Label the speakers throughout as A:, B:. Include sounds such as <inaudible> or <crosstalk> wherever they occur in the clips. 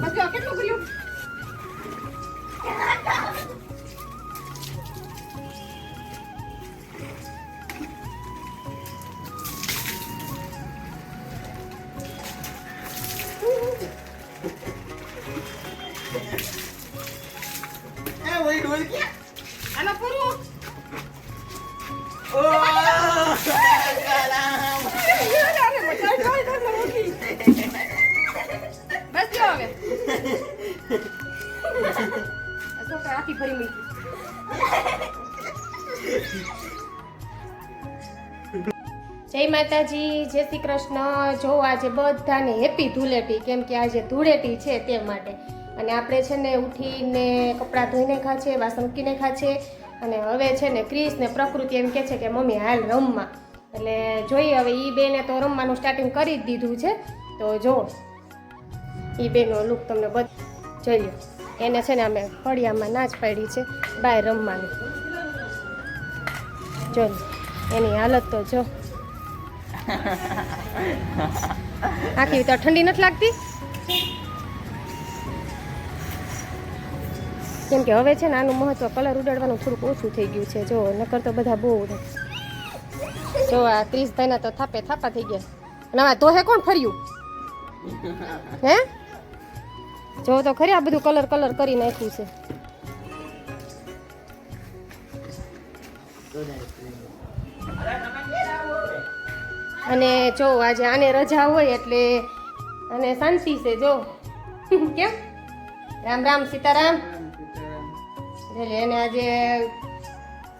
A: બસ જો કેટલું ગયું
B: એ વળી ડોલ ક્યાં?
A: ભરી મૂકી જય માતાજી, જય શ્રી કૃષ્ણ. જો આજે બધાને હેપી ધૂળેટી, કેમ કે આજે ધૂળેટી છે તે માટે. અને આપણે છે ને ઉઠીને કપડાં ધોઈને ખા છે વાસણ મૂકીને ખા અને હવે છે ને ક્રિસ ને પ્રકૃતિ એમ કે છે કે મમ્મી હાલ રમવા. એટલે જોઈએ હવે એ બેને તો રમવાનું સ્ટાર્ટિંગ કરી જ દીધું છે. તો જો એ બેનો લુક તમને બધ જોઈ લો એને છે ને અમે ફળિયામાં નાચ પાડી છે બહાર રમવાની. જો, એની હાલત તો જો. આખી તો ઠંડી નથી લાગતી? કેમ કે હવે છે ને આનું મહત્વ કલર ઉડાડવાનું થોડુંક ઓછું થઈ ગયું છે, જો, નકર તો બધા બહુ ઉડે જો, આ ત્રીસ ક્રિશભાઈના તો થાપે થાપા થઈ ગયા. નવા તો હે કોણ ફર્યું? હે? જો તો ખરી, આ બધું કલર કલર કરી નાખ્યું છે. અને જો આજે આને રજા હોય એટલે અને શાંતિ છે, જો. <laughs> કેમ? રામ રામ સીતારામ. એટલે એને આજે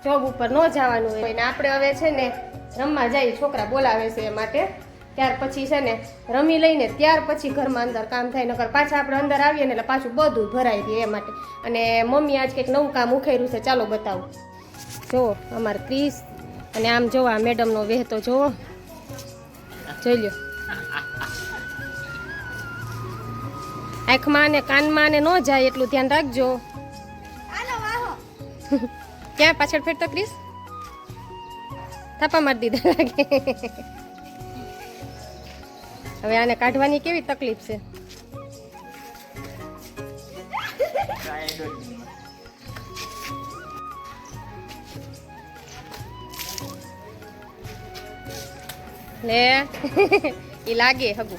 A: જોબ ઉપર ન જવાનું હોય. આપણે હવે છે ને રમવા જાય છોકરા બોલાવે છે એ માટે. ત્યાર પછી છે ને રમી લઈને ત્યાર પછી ઘરમાં અંદર કામ થાય, નકર પાછા આપણે અંદર આવીએ ને એટલે પાછું બધું ભરાઈ દે એ માટે. અને મમ્મી આજ કંઈક નવું કામ ઉખેર્યું છે, ચાલો બતાવું. જો અમારે ક્રિસ અને આમ જોવા મેડમનો વહેતો જુઓ. જોઈ લ્યો. આંખમાં ને કાનમાં ને ન જાય એટલું ધ્યાન રાખજો. ક્યાં પાછળ ફેરતો ક્રિસ? થાપા મારી દીધા લાગે. હવે આને કાઢવાની કેવી તકલીફ છે. લે ઈ લાગે હગુ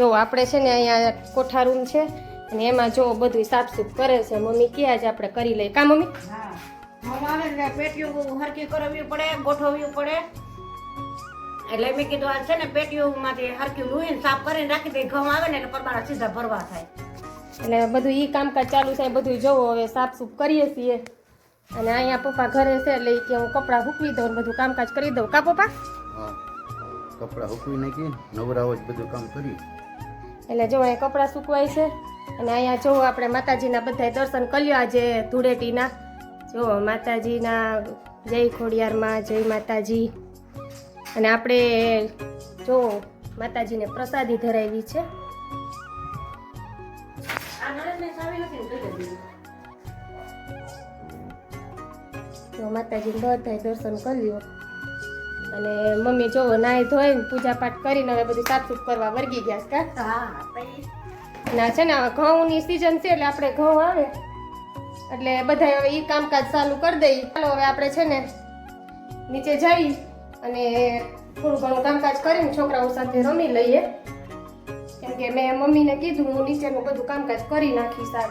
A: જો આપણે છે ને અહીંયા કોઠા રૂમ છે અને એમાં જો બધું સાફસૂફ કરે છે મમ્મી કે આજે આપણે કરી લઈએ. કા મમ્મી?
C: હા. ઘઉં આવે પેટીયું હરકી કરવી પડે ગોઠવવી પડે. એટલે મેં કીધું આ છે ને પેટીઓમાંથી હરકી લુહીને સાફ કરીને રાખી દે ઘઉં આવે ને એટલે પરબારા સીધા ભરવા થાય.
A: એટલે બધું ઈ કામકાજ ચાલુ છે એ બધું જોવો હવે સાફસૂફ કરીએ છીએ. અને અહીંયા પપ્પા ઘરે છે એટલે કે હું કપડાં હૂકવી દઉં બધું કામકાજ કરી દઉં. કા પપ્પા?
D: હા. કપડાં હુકવી નાખી નવરાવો જ બધું કામ કરી
A: એટલે જો અહીંયા કપડાં સુકવાય છે, અને અહીંયા જો આપણે માતાજીના બધાય દર્શન કર્યો આજે ધૂળેટીના. જો માતાજીના જય ખોડિયારમાં, જય માતાજી. અને આપણે જો માતાજીને પ્રસાદી ધરાવી છે. તો માતાજીને બધાય દર્શન કર્યો. અને મમ્મી જો નાહી ધોઈને પૂજા પાઠ કરીને હવે બધું સાફસૂફ કરવા વર્ગી ગયા છે કા?
C: હા
A: ના છે ને ઘઉંની સિઝન છે એટલે આપણે ઘઉં આવે. એટલે બધા હવે એ કામકાજ ચાલુ કરી દઈએ. ચાલો હવે આપણે છે ને નીચે જઈ અને થોડું ઘણું કામકાજ કરીને છોકરાઓ સાથે રમી લઈએ. કેમ કે મેં મમ્મીને કીધું હું નીચેનું બધું કામકાજ કરી નાખીશ આ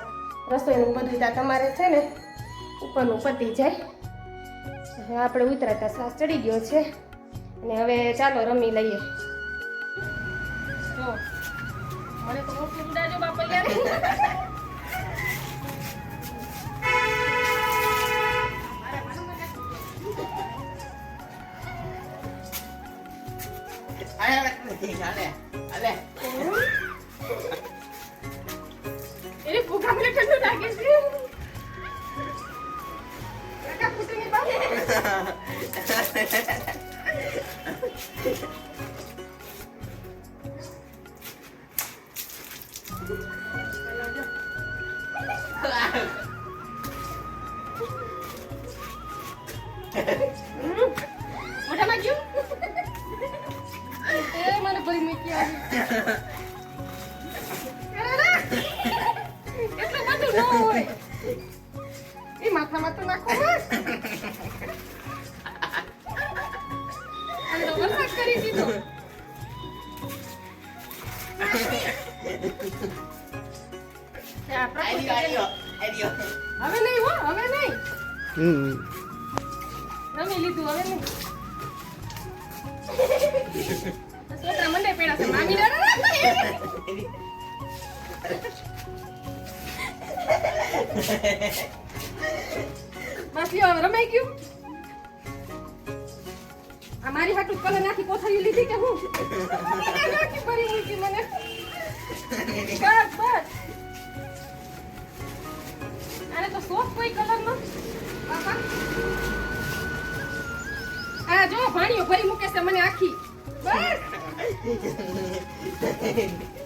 A: રસોઈનું બધું ત્યાં તમારે છે ને ઉપરનું પતી જાય. આપણે ઉતરાતા શ્વાસ ચડી ગયો છે. અને હવે ચાલો રમી લઈએ. ઠંડુ લાગે છે. એટલું બધું ન હોય એ માથામાં તો નાખો બસ વરસાદ કરી દીધો હવે નહીં હો હવે નહીં રમી લીધું હવે નહીં <laughs> છોકરા મંડે પેડા છે મામી લ્યો હવે રમાઈ ગયું આ મારી હાટું કલર નાખી કોથળી લીધી કે હું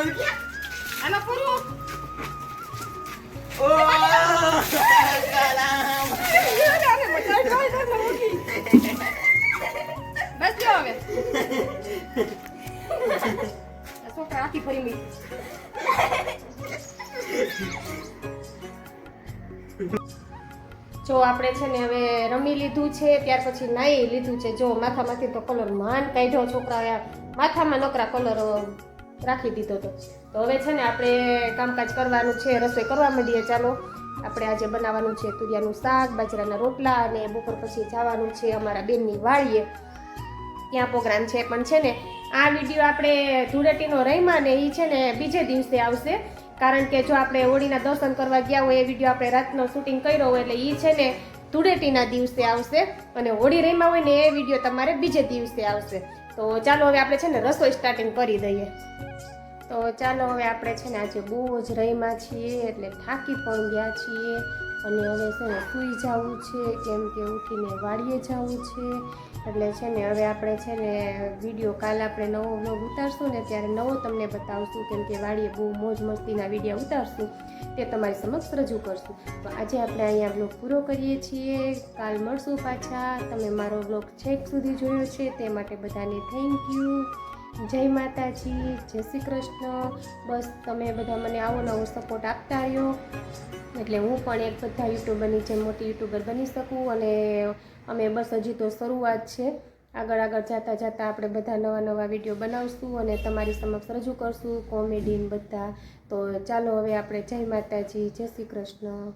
B: એ ઓય Oh, salam.
A: બસ લ્યો હવે. છોકરા આખી ફરી મી જો આપણે છે ને હવે રમી લીધું છે ત્યાર પછી નાઈ લીધું છે. જો માથામાંથી તો કલર માન કાઢ્યો છોકરાએ. માથામાં નકરા કલર રાખી દીધો તો. તો હવે છે ને આપણે કામકાજ કરવાનું છે, રસોઈ કરવા માંડીએ. ચાલો, આપણે આજે બનાવવાનું છે તુરિયાનું શાક, બાજરાના રોટલા અને બપોર પછી જવાનું છે અમારા બેનની વાળીએ ત્યાં પ્રોગ્રામ છે, પણ છે ને, આ વીડિયો આપણે ધૂળેટીનો રહીમાં ને એ છે ને બીજે દિવસે આવશે. કારણ કે જો આપણે હોળીના દર્શન કરવા ગયા હોય, એ વીડિયો આપણે રાતનો શૂટિંગ કર્યો હોય, એટલે એ છે ને ધૂળેટીના દિવસે આવશે. અને હોળી રહીમાં હોય ને, એ વીડિયો તમારે બીજે દિવસે આવશે. તો ચાલો હવે આપણે છે ને રસોઈ સ્ટાર્ટિંગ કરી દઈએ. તો ચાલો હવે આપણે છે ને આજે બહુ જ રહીમાં છીએ, એટલે થાકી પણ ગયા છીએ અને હવે છે ને સૂઈ જવું છે, કેમ કે ઉઠીને વાડીએ જવું છે. એટલે છે ને હવે આપણે છે ને વીડિયો કાલ આપણે નવો વ્લોગ ઉતારશું ને ત્યારે નવો તમને બતાવશું, કેમ કે વાડીએ બહુ મોજ મસ્તીના વીડિયો ઉતારશું, તે તમારી સમક્ષ રજૂ કરશું. તો આજે આપણે અહીંયા વ્લોગ પૂરો કરીએ છીએ. કાલ મળશું પાછા. તમે મારો વ્લોગ છેક સુધી જોયો છે, તે માટે બધાને થેન્ક યુ જય માતાજી, જય શ્રી કૃષ્ણ. બસ તમે બધા મને આવો નવો સપોર્ટ આપતા રહ્યો. એટલે હું પણ એક બધા યુટ્યુબરની જેમ મોટી યુટ્યુબર બની શકું અને અમે બસ હજી તો શરૂઆત છે. આગળ આગળ જતાં જતાં આપણે બધા નવા નવા વીડિયો બનાવશું અને તમારી સમક્ષ રજૂ કરશું. કોમેડીન બધા. તો ચાલો હવે આપણે જય માતાજી, જય શ્રી કૃષ્ણ.